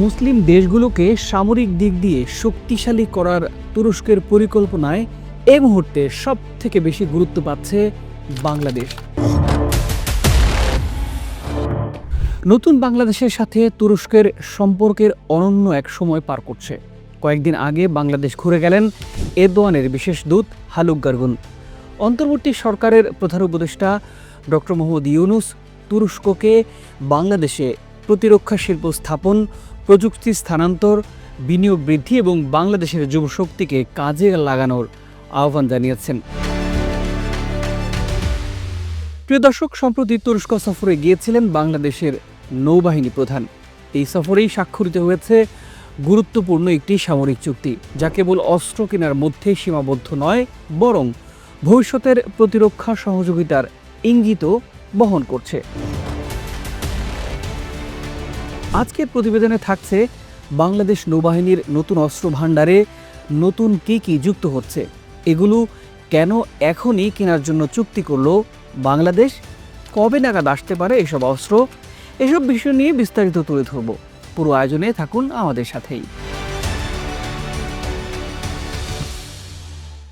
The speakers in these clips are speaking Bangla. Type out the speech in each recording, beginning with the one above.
মুসলিম দেশগুলোকে সামরিক দিক দিয়ে শক্তিশালী করার তুরস্কের পরিকল্পনায় এ মুহূর্তে সব থেকে বেশি গুরুত্ব পাচ্ছে বাংলাদেশ। নতুন বাংলাদেশের সাথে তুরস্কের সম্পর্কের অনন্য এক সময় পার করছে। কয়েকদিন আগে বাংলাদেশ ঘুরে গেলেন এরদোয়ানের বিশেষ দূত হালুক গার্গুন। অন্তর্বর্তী সরকারের প্রধান উপদেষ্টা ডক্টর মোহাম্মদ ইউনুস তুরস্ককে বাংলাদেশে প্রতিরক্ষা শিল্প স্থাপন প্রযুক্তি স্থানান্তর, বিনিয়োগ বৃদ্ধি এবং বাংলাদেশের যুবশক্তিকে কাজে লাগানোর আহ্বান জানিয়েছেন। প্রিয় দর্শক, সম্প্রতি তুরস্ক সফরে গিয়েছিলেন বাংলাদেশের নৌবাহিনী প্রধান। এই সফরেই স্বাক্ষরিত হয়েছে গুরুত্বপূর্ণ একটি সামরিক চুক্তি, যা কেবল অস্ত্র কেনার মধ্যেই সীমাবদ্ধ নয়, বরং ভবিষ্যতের প্রতিরক্ষা সহযোগিতার ইঙ্গিতও বহন করছে। আজকের প্রতিবেদনে থাকছে বাংলাদেশ নৌবাহিনীর নতুন অস্ত্র ভাণ্ডারে নতুন কী কী যুক্ত হচ্ছে। এগুলো কেন এখনই কেনার জন্য চুক্তি করল বাংলাদেশ? কবে নাগাদ আসতে পারে এসব অস্ত্র? এসব বিষয় নিয়ে বিস্তারিত তুলে ধরব। পুরো আয়োজনে থাকুন আমাদের সাথেই।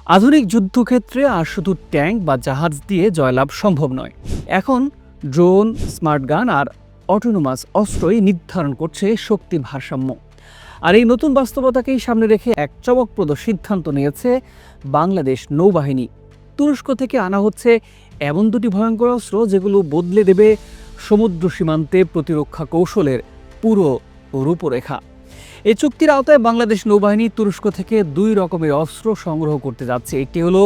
আধুনিক যুদ্ধক্ষেত্রে আর শুধু ট্যাঙ্ক বা জাহাজ দিয়ে জয়লাভ সম্ভব নয়। এখন ড্রোন, স্মার্ট গান আর অটোনোমাস অস্ত্রই নির্ধারণ করছে শক্তি ভারসাম্য। আর এই নতুন বাস্তবতাকেই সামনে রেখে এক চমকপ্রদ সিদ্ধান্ত নিয়েছে বাংলাদেশ নৌবাহিনী। তুরস্ক থেকে আনা হচ্ছে এমন দুটি ভয়ঙ্কর অস্ত্র যেগুলো বদলে দেবে সমুদ্র সীমান্তে প্রতিরক্ষা কৌশলের পুরো রূপরেখা। এই চুক্তির আওতায় বাংলাদেশ নৌবাহিনী তুরস্ক থেকে দুই রকমের অস্ত্র সংগ্রহ করতে যাচ্ছে। একটি হলো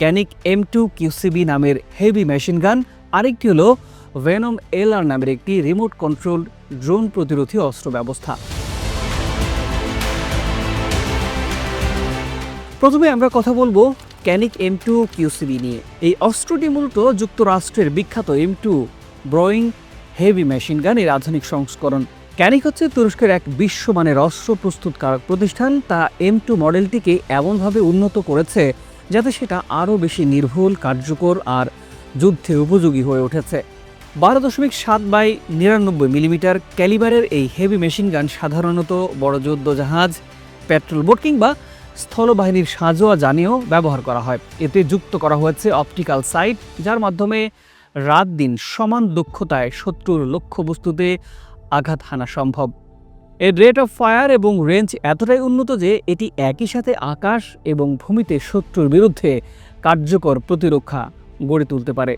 ক্যানিক এম টু কিউসিবি নামের হেভি মেশিন গান আরেকটি হলো ভেনম এলআর নামের একটি রিমোট কন্ট্রোল ড্রোন প্রতিরোধী অস্ত্র ব্যবস্থা। প্রথমে আমরা কথা বলব ক্যানিক এম টু কিউসিবি নিয়ে। এই অস্ত্রটি মূলত যুক্তরাষ্ট্রের বিখ্যাত M two Browning heavy machine গানের আধুনিক সংস্করণ। ক্যানিক হচ্ছে তুরস্কের এক বিশ্বমানের অস্ত্র প্রস্তুতকারক প্রতিষ্ঠান। তা এম টু মডেলটিকে এমনভাবে উন্নত করেছে যাতে সেটা আরও বেশি নির্ভুল, কার্যকর আর যুদ্ধে উপযোগী হয়ে উঠেছে। বারো দশমিক সাত বাই নিরানব্বই মিলিমিটার ক্যালিবারের এই হেভি মেশিন গান সাধারণত বড় যুদ্ধ জাহাজ পেট্রোল বোট কিংবা স্থলবাহিনীর সাঁজোয়া জানেও ব্যবহার করা হয়। এতে যুক্ত করা হয়েছে অপটিক্যাল সাইট, যার মাধ্যমে রাত দিন সমান দক্ষতায় শত্রুর লক্ষ্যবস্তুতে আঘাত হানা সম্ভব। এর রেট অফ ফায়ার এবং রেঞ্জ এতটাই উন্নত যে এটি একই সাথে আকাশ এবং ভূমিতে শত্রুর বিরুদ্ধে কার্যকর প্রতিরক্ষা গড়ে তুলতে পারে।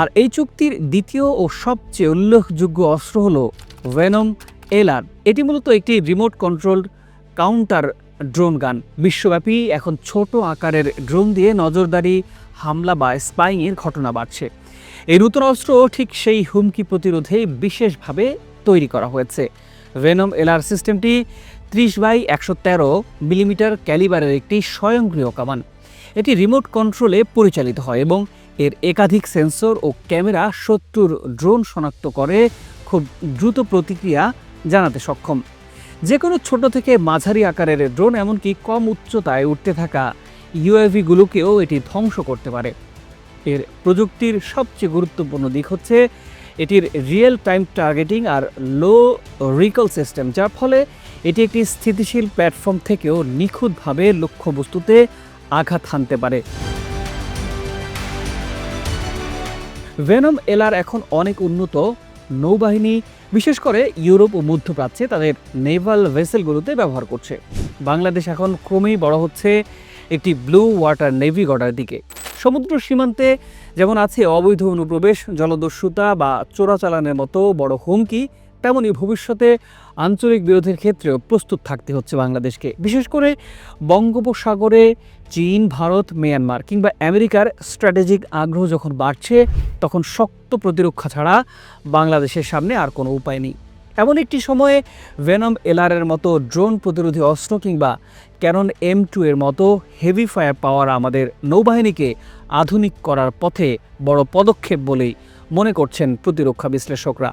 আর এই চুক্তির দ্বিতীয় ও সবচেয়ে উল্লেখযোগ্য অস্ত্র হল ভেনম এলআর এটি মূলত একটি রিমোট কন্ট্রোল কাউন্টার ড্রোন গান বিশ্বব্যাপী এখন ছোট আকারের ড্রোন দিয়ে নজরদারি, হামলা বা স্পাইংয়ের ঘটনা বাড়ছে। এই নতুন অস্ত্র ঠিক সেই হুমকি প্রতিরোধে বিশেষভাবে তৈরি করা হয়েছে। ভেনম এলআর সিস্টেমটি ত্রিশ বাই একশো তেরো মিলিমিটার ক্যালিবারের একটি স্বয়ংক্রিয় কামান। এটি রিমোট কন্ট্রোলে পরিচালিত হয় এবং এর একাধিক সেন্সর ও ক্যামেরা শত্রুর ড্রোন শনাক্ত করে খুব দ্রুত প্রতিক্রিয়া জানাতে সক্ষম। যে কোনো ছোট থেকে মাঝারি আকারের ড্রোন এমনকি কম উচ্চতায় উঠতে থাকা ইউএভিগুলোকেও এটি ধ্বংস করতে পারে। এর প্রযুক্তির সবচেয়ে গুরুত্বপূর্ণ দিক হচ্ছে এটির রিয়েল টাইম টার্গেটিং আর লো রিকল সিস্টেম, যার ফলে এটি একটি স্থিতিশীল প্ল্যাটফর্ম থেকেও নিখুঁতভাবে লক্ষ্যবস্তুতে আঘাত হানতে পারে। ভেনম এলার এখন অনেক উন্নত নৌবাহিনী, বিশেষ করে ইউরোপ ও মধ্যপ্রাচ্যে তাদের নেভাল ভেসেলগুলোতে ব্যবহার করছে। বাংলাদেশ এখন ক্রমেই বড় হচ্ছে একটি ব্লু ওয়াটার নেভি গড়ার দিকে। সমুদ্র সীমান্তে যেমন আছে অবৈধ অনুপ্রবেশ, জলদস্যুতা বা চোরাচালানের মতো বড় হুমকি তেমনি ভবিষ্যতে আঞ্চলিক বিরোধের ক্ষেত্রেও প্রস্তুত থাকতে হচ্ছে বাংলাদেশকে। বিশেষ করে বঙ্গোপসাগরে চীন, ভারত, মিয়ানমার কিংবা আমেরিকার স্ট্র্যাটেজিক আগ্রহ যখন বাড়ছে, তখন শক্ত প্রতিরক্ষা ছাড়া বাংলাদেশের সামনে আর কোনো উপায় নেই। এমন একটি সময়ে ভেনম এলআরের মতো ড্রোন প্রতিরোধী অস্ত্র কিংবা ক্যানন এম টু এর মতো হেভি ফায়ার পাওয়ার আমাদের নৌবাহিনীকে আধুনিক করার পথে বড় পদক্ষেপ বলেই মনে করছেন প্রতিরক্ষা বিশ্লেষকরা।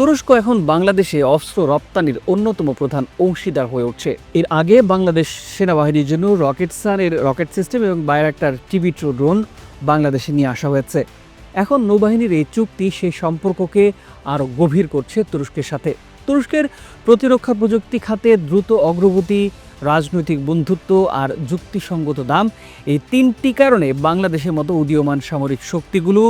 তুরস্ক এখন বাংলাদেশে অস্ত্র রপ্তানির অন্যতম প্রধান অংশীদার হয়ে উঠছে। এর আগে বাংলাদেশ সেনাবাহিনীর জন্য রকেটসান এর রকেট সিস্টেম এবং বায়োরাক্টার টিভি ট্রো ড্রোন বাংলাদেশে নিয়ে আসা হয়েছে। এখন নৌবাহিনীর এই চুক্তি সেই সম্পর্ককে আরও গভীর করছে তুরস্কের সাথে। তুরস্কের প্রতিরক্ষা প্রযুক্তি খাতে দ্রুত অগ্রগতি, রাজনৈতিক বন্ধুত্ব আর যুক্তিসঙ্গত দাম এই তিনটি কারণে বাংলাদেশের মতো উদীয়মান সামরিক শক্তিগুলো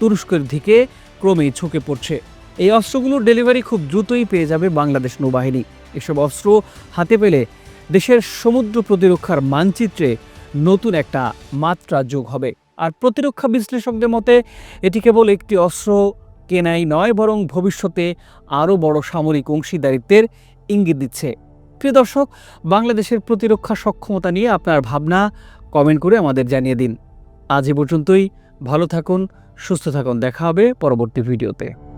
তুরস্কের দিকে ক্রমেই ঝুঁকে পড়ছে। এই অস্ত্রগুলোর ডেলিভারি খুব দ্রুতই পেয়ে যাবে বাংলাদেশ নৌবাহিনী। এসব অস্ত্র হাতে পেলে দেশের সমুদ্র প্রতিরক্ষার মানচিত্রে নতুন একটা মাত্রা যোগ হবে। আর প্রতিরক্ষা বিশ্লেষকদের মতে, এটি কেবল একটি অস্ত্র কেনাই নয়, বরং ভবিষ্যতে আরও বড় সামরিক অংশীদারিত্বের ইঙ্গিত দিচ্ছে। প্রিয় দর্শক, বাংলাদেশের প্রতিরক্ষা সক্ষমতা নিয়ে আপনার ভাবনা কমেন্ট করে আমাদের জানিয়ে দিন। আজ এ পর্যন্তই। ভালো থাকুন, সুস্থ থাকুন। দেখা হবে পরবর্তী ভিডিওতে।